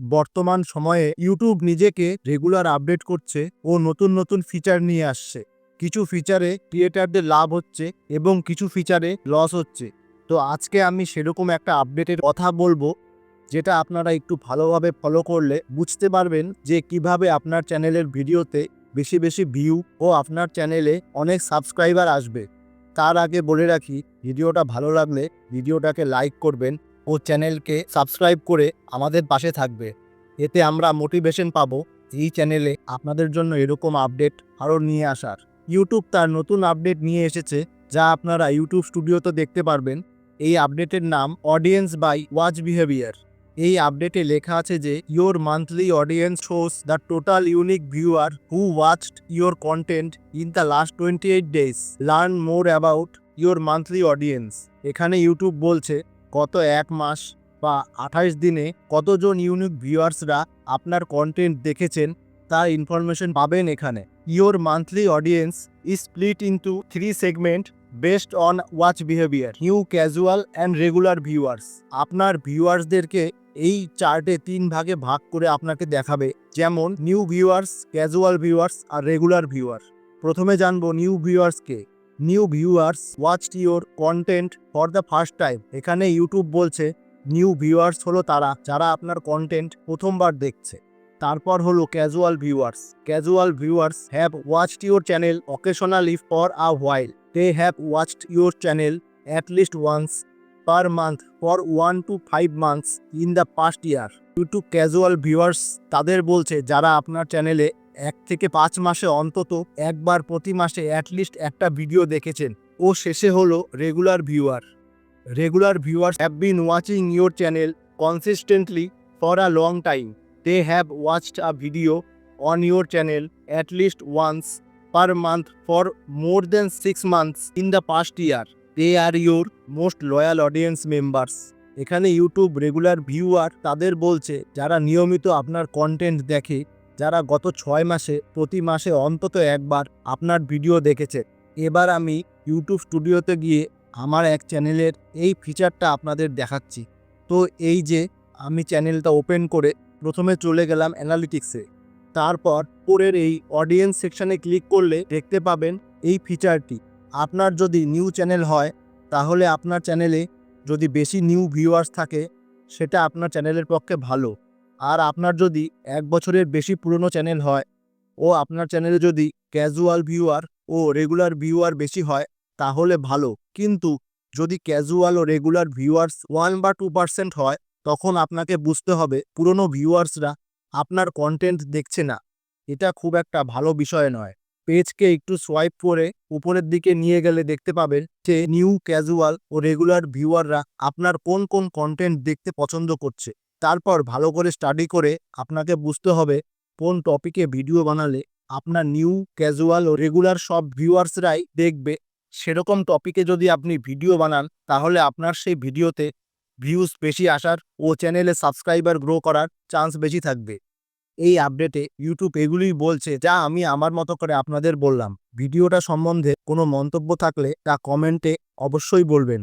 বর্তমান সময়ে ইউটিউব নিজেকে রেগুলার আপডেট করছে ও নতুন নতুন ফিচার নিয়ে আসছে। কিছু ফিচারে ক্রিয়েটারদের লাভ হচ্ছে এবং কিছু ফিচারে লস হচ্ছে। তো আজকে আমি সেরকম একটা আপডেটের কথা বলব, যেটা আপনারা একটু ভালোভাবে ফলো করলে বুঝতে পারবেন যে কীভাবে আপনার চ্যানেলের ভিডিওতে বেশি বেশি ভিউ ও আপনার চ্যানেলে অনেক সাবস্ক্রাইবার আসবে। তার আগে বলে রাখি, ভিডিওটা ভালো লাগলে ভিডিওটাকে লাইক করবেন ও চ্যানেলকে সাবস্ক্রাইব করে আমাদের পাশে থাকবে। এতে আমরা মোটিভেশন পাবো এই চ্যানেলে আপনাদের জন্য এরকম আপডেট আরও নিয়ে আসার। ইউটিউব তার নতুন আপডেট নিয়ে এসেছে, যা আপনারা ইউটিউব স্টুডিওতে দেখতে পারবেন। এই আপডেটের নাম অডিয়েন্স বাই ওয়াচ বিহেভিয়ার এই আপডেটে লেখা আছে যে your monthly audience shows the total unique viewer who watched your content in the last twenty eight days learn more about your monthly audience এখানে ইউটিউব বলছে গত এক মাস বা আঠাশ দিনে কতজন ইউনিক ভিউয়ার্সরা আপনার কন্টেন্ট দেখেছেন তার ইনফরমেশন পাবেন এখানে। Your monthly audience is split into three segment based on watch behaviour new casual and regular viewers আপনার ভিউয়ার্সদেরকে এই চার্টে তিন ভাগে ভাগ করে আপনাকে দেখাবে, যেমন নিউ ভিউয়ার্স ক্যাজুয়াল ভিউয়ার্স আর রেগুলার ভিউয়ার প্রথমে জানব new ভিউয়ার্সকে new viewers watched your content for the first time এখানে ইউটিউব বলছে নিউ ভিউয়ার্স হলো তারা, যারা আপনার কন্টেন্ট প্রথমবার দেখছে। তারপর হলো casual viewers casual viewers have watched your channel occasionally for a while they have watched your channel at least once per month for one to five months in the past year YouTube casual viewers তাদের বলছে, যারা আপনার চ্যানেলে এক থেকে পাঁচ মাসে অন্তত একবার প্রতি মাসে অ্যাটলিস্ট একটা ভিডিও দেখেছেন। ও শেষে হলো regular viewer regular viewers have been watching your channel consistently for a long time they have watched a video on your channel at least once per month for more than six months in the past year they are your most loyal audience members এখানে YouTube regular viewer তাদের বলছে, যারা নিয়মিত আপনার content দেখে যারা গত ছয় মাসে, প্রতি মাসে অন্তত একবার আপনার ভিডিও দেখেছে, এবার আমি ইউটিউব স্টুডিওতে গিয়ে আমার এক চ্যানেলের এই ফিচারটা আপনাদের দেখাচ্ছি। তো এই যে আমি চ্যানেলটা ওপেন করে প্রথমে চলে গেলাম অ্যানালিটিক্সে তারপর পরের এই অডিয়েন্স সেকশানে ক্লিক করলে দেখতে পাবেন এই ফিচারটি আপনার যদি নিউ চ্যানেল হয়, তাহলে আপনার চ্যানেলে যদি বেশি নিউ ভিউয়ার্স থাকে, সেটা আপনার চ্যানেলের পক্ষে ভালো। আর আপনার যদি এক বছরের বেশি পুরনো চ্যানেল হয় ও আপনার চ্যানেলে যদি ক্যাজুয়াল ভিউয়ার ও রেগুলার ভিউয়ার বেশি হয়, তাহলে ভালো। কিন্তু যদি ক্যাজুয়াল ও রেগুলার ভিউয়ার্স ওয়ান বা টু পার্সেন্ট হয়, তখন আপনাকে বুঝতে হবে পুরনো ভিউয়ার্সরা আপনার কন্টেন্ট দেখছে না। এটা খুব একটা ভালো বিষয় নয়। পেজকে একটু সোয়াইপ করে উপরের দিকে নিয়ে গেলে দেখতে পাবেন যে নিউ ক্যাজুয়াল ও রেগুলার ভিউয়াররা আপনার কোন কোন কন্টেন্ট দেখতে পছন্দ করছে। তারপর ভালো করে স্টাডি করে আপনাকে বুঝতে হবে কোন টপিকে ভিডিও বানালে আপনার নিউ ক্যাজুয়াল ও রেগুলার সব ভিউয়ার্সরাই দেখবে। সেরকম টপিকে যদি আপনি ভিডিও বানান, তাহলে আপনার সেই ভিডিওতে ভিউজ বেশি আসার ও চ্যানেলে সাবস্ক্রাইবার গ্রো করার চান্স বেশি থাকবে। এই আপডেটে ইউটিউব এগুলিই বলছে, যা আমি আমার মতো করে আপনাদের বললাম। ভিডিওটা সম্বন্ধে কোনো মন্তব্য থাকলে তা কমেন্টে অবশ্যই বলবেন।